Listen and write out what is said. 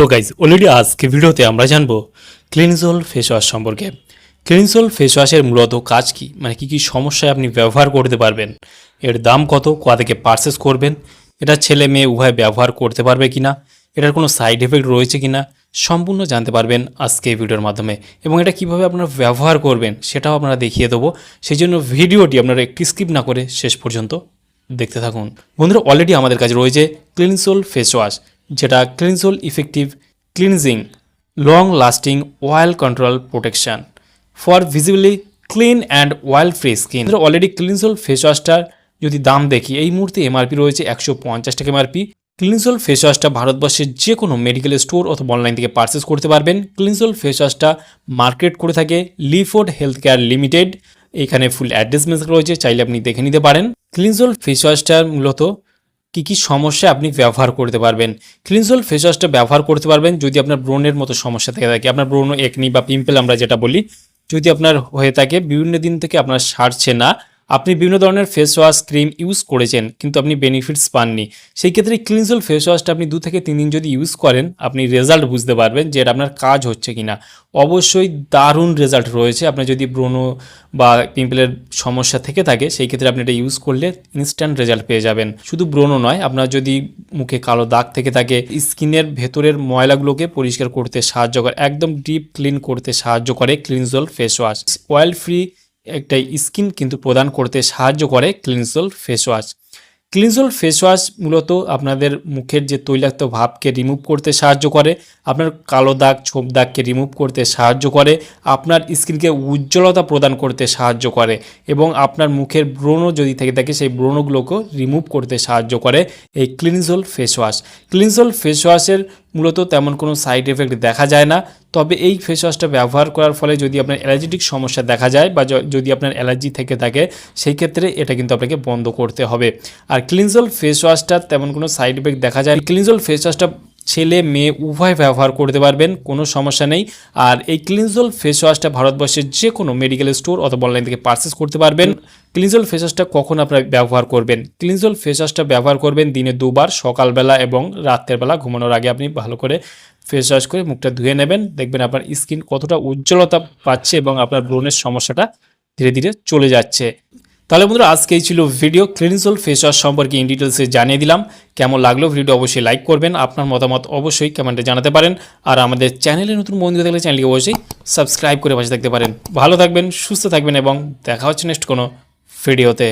So guys already আজকে ভিডিওতে আমরা জানব ক্লিনজল ফেস ওয়াশ সম্পর্কে। ক্লিনজল ফেস ওয়াশের মূলত কাজ কি? মানে কি কি সমস্যায় আপনি ব্যবহার করতে পারবেন? এর দাম কত? কোথা থেকে পারচেস করবেন? এটা ছেলে মেয়ে উভয় ব্যবহার করতে পারবে কিনা? এটার কোনো সাইড এফেক্ট রয়েছে কিনা? সম্পূর্ণ জানতে পারবেন আজকে এই ভিডিওর মাধ্যমে। এবং এটা কীভাবে আপনারা ব্যবহার করবেন সেটাও আপনারা দেখিয়ে দেবো। সেই জন্য ভিডিওটি আপনারা একটি স্কিপ না করে শেষ পর্যন্ত দেখতে থাকুন। বন্ধুরা অলরেডি আমাদের কাছে রয়েছে ক্লিনসোল ফেস ওয়াশ যেটা Cleansol effective cleansing, long lasting oil control protection for visibly clean and oil free skin. Already Cleansol face ওয়াশটার যদি দাম দেখি, এই মুহূর্তে এমআরপি রয়েছে একশো পঞ্চাশ টাকা এমআরপি ক্লিনসোল ফেস ওয়াশটা ভারতবর্ষের যে কোনো মেডিকেল স্টোর অথবা অনলাইন থেকে পারচেস করতে পারবেন। ক্লিনসোল ফেস ওয়াশটা মার্কেট করে থাকে লিফোর্ড হেলথ কেয়ার লিমিটেড এখানে ফুল অ্যাড্রেস মেসেজ রয়েছে, চাইলে আপনি দেখে নিতে পারেন। ক্লিনসোল ফেস ওয়াশটার মূলত কী কী সমস্যা আপনি ব্যবহার করতে পারবেন? ক্লিনজল ফেস ওয়াশটা ব্যবহার করতে পারবেন যদি আপনার ব্রণের মতো সমস্যা থেকে থাকে। আপনার ব্রণ একনি বা পিম্পল আমরা যেটা বলি, যদি আপনার হয়ে থাকে, বিভিন্ন দিন থেকে আপনার সারছে না। আপনি বিভিন্ন ধরনের ফেস ওয়াশ ক্রিম ইউজ করেছেন, কিন্তু আপনি বেনিফিটস পাননি। সেই ক্ষেত্রে ক্লিনসোল ফেস ওয়াশটা আপনি দু থেকে তিন দিন যদি ইউজ করেন, আপনি রেজাল্ট বুঝতে পারবেন যে এটা আপনার কাজ হচ্ছে কিনা। অবশ্যই দারুণ রেজাল্ট রয়েছে। আপনার যদি ব্রণ বা পিম্পলের সমস্যা থেকে থাকে, সেই ক্ষেত্রে আপনি এটা ইউজ করলে ইনস্ট্যান্ট রেজাল্ট পেয়ে যাবেন। শুধু ব্রণ নয়, আপনার যদি মুখে কালো দাগ থেকে থাকে স্কিনের ভেতরের ময়লাগুলোকে পরিষ্কার করতে সাহায্য করে, একদম ডিপ ক্লিন করতে সাহায্য করে ক্লিনজল ফেস ওয়াশ অয়েল ফ্রি একটা স্কিন কিন্তু প্রদান করতে সাহায্য করে ক্লিনজল ফেস ওয়াশ। ক্লিনজল ফেস ওয়াশ মূলত আপনাদের মুখের যে তৈলাক্ত ভাবকে রিমুভ করতে সাহায্য করে, আপনার কালো দাগ, ছোপ দাগকে রিমুভ করতে সাহায্য করে, আপনার স্কিনকে উজ্জ্বলতা প্রদান করতে সাহায্য করে এবং আপনার মুখের ব্রণ যদি থেকে থাকে, সেই ব্রণগুলোকেও রিমুভ করতে সাহায্য করে এই ক্লিনজল ফেস ওয়াশ। ক্লিনজল ফেস ওয়াশের মূলত তেমন কোনো সাইড এফেক্ট দেখা যায় না। তবে এই ফেস ওয়াশটা ব্যবহার করার ফলে যদি আপনার অ্যালার্জেটিক সমস্যা দেখা যায় বা যদি আপনার অ্যালার্জি থেকে থাকে, সেই ক্ষেত্রে এটা কিন্তু আপনাকে বন্ধ করতে হবে। আর ক্লিনজল ফেস ওয়াশটা তেমন কোনো সাইড ইফেক্ট দেখা যায় ক্লিনজল ফেস ওয়াশটা ছেলে, মেয়ে উভয় ব্যবহার করতে পারবেন, কোনো সমস্যা নেই। আর এই ক্লিনজল ফেস ওয়াশটা ভারতবর্ষের যে কোনো মেডিকেল স্টোর অথবা অনলাইন থেকে পারচেস করতে পারবেন। ক্লিনজল ফেস ওয়াশটা কখন আপনারা ব্যবহার করবেন? ক্লিনজল ফেস ওয়াশটা ব্যবহার করবেন দিনে দুবার, সকালবেলা এবং রাতের বেলা ঘুমানোর আগে আপনি ভালো করে ফেস ওয়াশ করে মুখটা ধুয়ে নেবেন। দেখবেন আপনার স্কিন কতটা উজ্জ্বলতা পাচ্ছে এবং আপনার ব্রণের সমস্যাটা ধীরে ধীরে চলে যাচ্ছে। তাহলে বন্ধুরা, আজকে এই ছিল ভিডিও ক্লিনসল ফেস ওয়াশ সম্পর্কে ইন ডিটেলসে জানিয়ে দিলাম। কেমন লাগল ভিডিও অবশ্যই লাইক করবেন। আপনার মতামত অবশ্যই কমেন্টে জানাতে পারেন। আর আমাদের চ্যানেলে নতুন বন্ধু থাকলে চ্যানেলকে অবশ্যই সাবস্ক্রাইব করে পাশে থাকতে পারেন। ভালো থাকবেন, সুস্থ থাকবেন এবং দেখা হচ্ছে নেক্সট কোনো ভিডিওতে